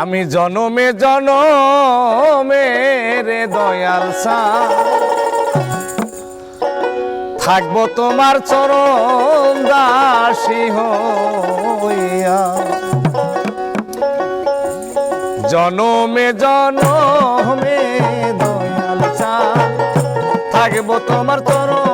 আমি জনমে জনমে রে দয়াল থাকব তোমার চরণ দাসী হইয়া। জনমে জনমে দয়াল থাকব তোমার চরণ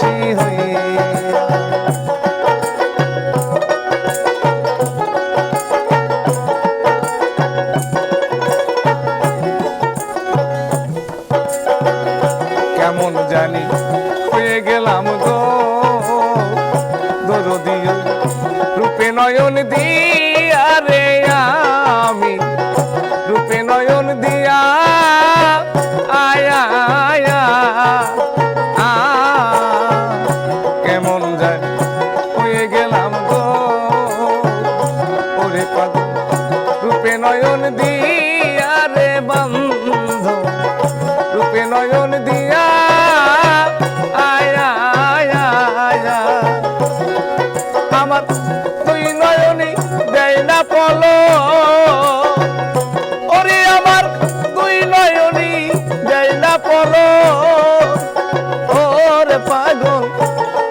দাসী কেমন জানি হয়ে গেলাম গো দরদি রূপে নয়ন দিয়া রে আমি। রূপে নয়ন দিয়া আয়া আয়া। নয়ন দিয়া রে বন্ধ, রূপে নয়ন দিয়া, আয়া আয়া আয়া আমার তুই নয়নি, দেয় না পলো ওরে আমার তুই নয়নি, দেয় না পলো ওরে পাগল,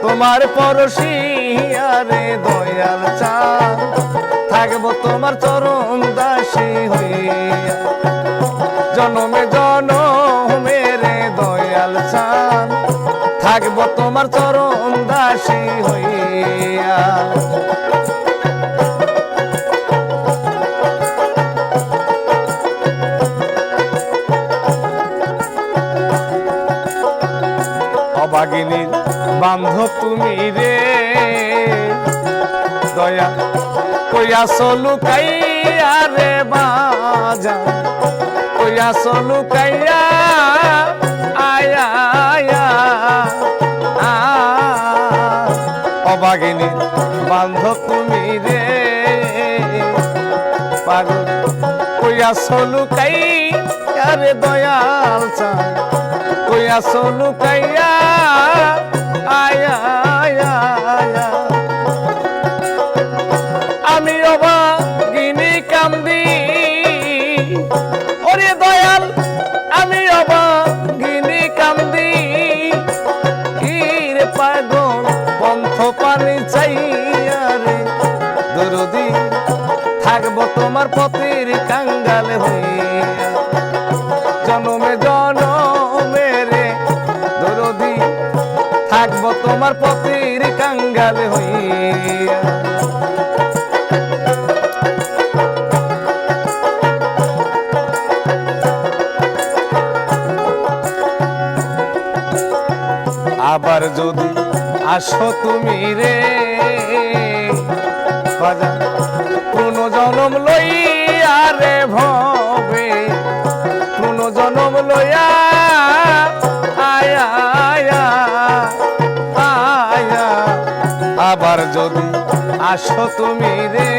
তোমার পরশিয়ারে দয়াল চা, থাকব তোমার চরণ হইয়া জনমে জনমে রে দয়াল চান। থাকব তোমার চরণ দাসী হইয়া। অবাগিনীর বান্ধব তুমি রে। দয়া কইয়া সলু কাইয়া রে বাজা কইয়া সলু কাইয়া, আয়া আয়া অবাগিনী বান্ধব তুমি রে। পাগল, কইয়া সলু কাইয়া রে দয়াল চা কইয়া সলু কাইয়া আয়া আয়া। জনমে জনমে রে, দরদি থাকব তোমার হইয়া আবার যদি আসো তুমি রে, বাজা কোন জনম লইয়া রে ভবে, কোনো জনম লয়া আয়া আয়া আয়া। আবার যদি আসো তুমি রে,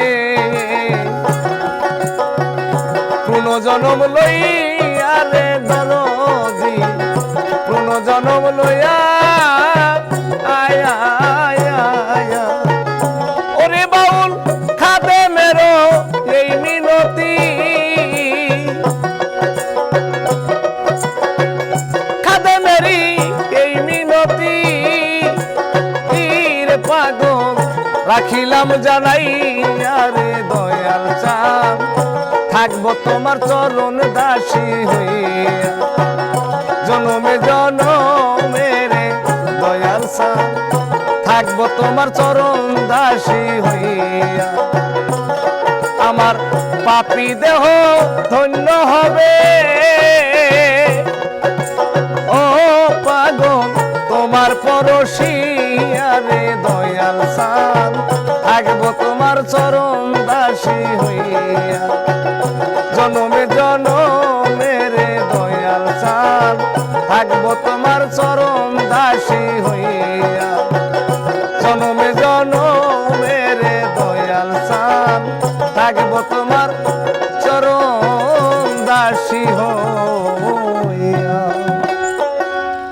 কোনো জনম লইয়া রাখিলাম জানাই, আরে দয়াল চাঁদ, থাকব তোমার চরণ দাসী হইয়া। জনমে জনমে রে দয়াল চাঁদ, থাকব তোমার চরণ দাসী হইয়া। আমার পাপি দেহ ধন্য হবে। ও পাগল, তোমার পরশী দাসী হইয়া। জনমে